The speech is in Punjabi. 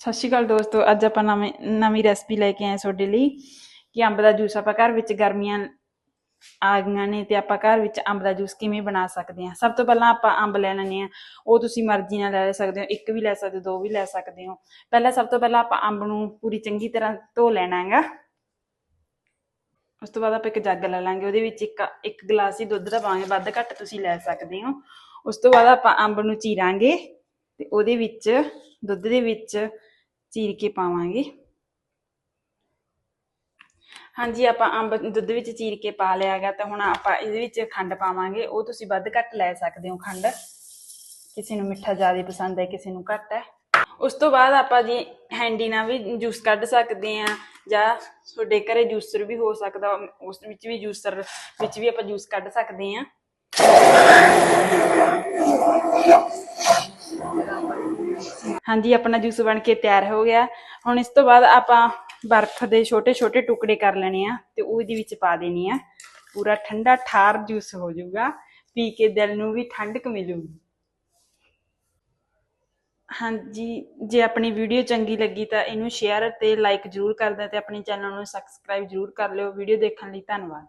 ਸਤਿ ਸ਼੍ਰੀ ਅਕਾਲ ਦੋਸਤੋ, ਅੱਜ ਆਪਾਂ ਨਵੀਂ ਨਵੀਂ ਰੈਸਪੀ ਲੈ ਕੇ ਆਏ ਤੁਹਾਡੇ ਲਈ ਕਿ ਅੰਬ ਦਾ ਜੂਸ ਆਪਾਂ ਘਰ ਵਿੱਚ ਗਰਮੀਆਂ ਆ ਗਈਆਂ ਨੇ ਤੇ ਆਪਾਂ ਘਰ ਵਿੱਚ ਅੰਬ ਦਾ ਜੂਸ ਕਿਵੇਂ ਬਣਾ ਸਕਦੇ ਹਾਂ। ਸਭ ਤੋਂ ਪਹਿਲਾਂ ਆਪਾਂ ਅੰਬ ਲੈ ਲੈਣੇ ਆ ਉਹ ਤੁਸੀਂ ਮਰਜ਼ੀ ਨਾਲ ਲੈ ਸਕਦੇ ਹੋ, ਇੱਕ ਵੀ ਲੈ ਸਕਦੇ ਹੋ, ਦੋ ਵੀ ਲੈ ਸਕਦੇ ਹੋ। ਪਹਿਲਾਂ ਸਭ ਤੋਂ ਪਹਿਲਾਂ ਆਪਾਂ ਅੰਬ ਨੂੰ ਪੂਰੀ ਚੰਗੀ ਤਰ੍ਹਾਂ ਧੋ ਲੈਣਾ ਹੈਗਾ। ਉਸ ਤੋਂ ਬਾਅਦ ਆਪਾਂ ਇੱਕ ਜੱਗ ਲੈ ਲਾਂਗੇ, ਉਹਦੇ ਵਿੱਚ ਇੱਕ ਇੱਕ ਗਲਾਸ ਹੀ ਦੁੱਧ ਦਾ ਪਾਵਾਂਗੇ, ਵੱਧ ਘੱਟ ਤੁਸੀਂ ਲੈ ਸਕਦੇ ਹੋ। ਉਸ ਤੋਂ ਬਾਅਦ ਆਪਾਂ ਅੰਬ ਨੂੰ ਚੀਰਾਂਗੇ ਤੇ ਉਹਦੇ ਵਿੱਚ, ਦੁੱਧ ਦੇ ਵਿੱਚ ਚੀਰ ਕੇ ਪਾਵਾਂਗੇ। ਹਾਂਜੀ, ਆਪਾਂ ਅੰਬ ਦੁੱਧ ਵਿੱਚ ਚੀਰ ਕੇ ਪਾ ਲਿਆ ਤਾਂ ਹੁਣ ਆਪਾਂ ਇਹਦੇ ਵਿੱਚ ਖੰਡ ਪਾਵਾਂਗੇ। ਉਹ ਤੁਸੀਂ ਵੱਧ ਘੱਟ ਲੈ ਸਕਦੇ ਹੋ ਖੰਡ। ਕਿਸੇ ਨੂੰ ਮਿੱਠਾ ਜ਼ਿਆਦਾ ਪਸੰਦ ਹੈ, ਕਿਸੇ ਨੂੰ ਘੱਟ ਹੈ। ਉਸ ਤੋਂ ਬਾਅਦ ਆਪਾਂ ਜੀ ਹੈਂਡੀ ਨਾਲ ਵੀ ਜੂਸ ਕੱਢ ਸਕਦੇ ਆ ਜਾਂ ਤੁਹਾਡੇ ਘਰੇ ਜੂਸਰ ਵੀ ਹੋ ਸਕਦਾ, ਉਸ ਵਿੱਚ ਵੀ ਜੂਸਰ ਵਿੱਚ ਵੀ ਆਪਾਂ ਜੂਸ ਕੱਢ ਸਕਦੇ ਆ ਹਾਂਜੀ, ਆਪਣਾ ਜੂਸ ਬਣ ਕੇ ਤਿਆਰ ਹੋ ਗਿਆ। ਹੁਣ ਇਸ ਤੋਂ ਬਾਅਦ ਆਪਾਂ ਬਰਫ਼ ਦੇ ਛੋਟੇ ਛੋਟੇ ਟੁਕੜੇ ਕਰ ਲੈਣੇ ਆ ਤੇ ਉਹ ਇਹਦੇ ਵਿੱਚ ਪਾ ਦੇਣੀ ਆ। ਪੂਰਾ ਠੰਡਾ ਠਾਰ ਜੂਸ ਹੋ ਜਾਊਗਾ। ਪੀ ਕੇ ਦਿਲ ਨੂੰ ਵੀ ਠੰਡਕ ਮਿਲੂਗੀ। ਹਾਂਜੀ, ਜੇ ਆਪਣੀ ਵੀਡੀਓ ਚੰਗੀ ਲੱਗੀ ਤਾਂ ਇਹਨੂੰ ਸ਼ੇਅਰ ਤੇ ਲਾਈਕ ਜਰੂਰ ਕਰ ਦਿਓ ਤੇ ਆਪਣੇ ਚੈਨਲ ਨੂੰ ਸਬਸਕ੍ਰਾਈਬ ਜਰੂਰ ਕਰ ਲਿਓ। ਵੀਡੀਓ ਦੇਖਣ ਲਈ ਧੰਨਵਾਦ।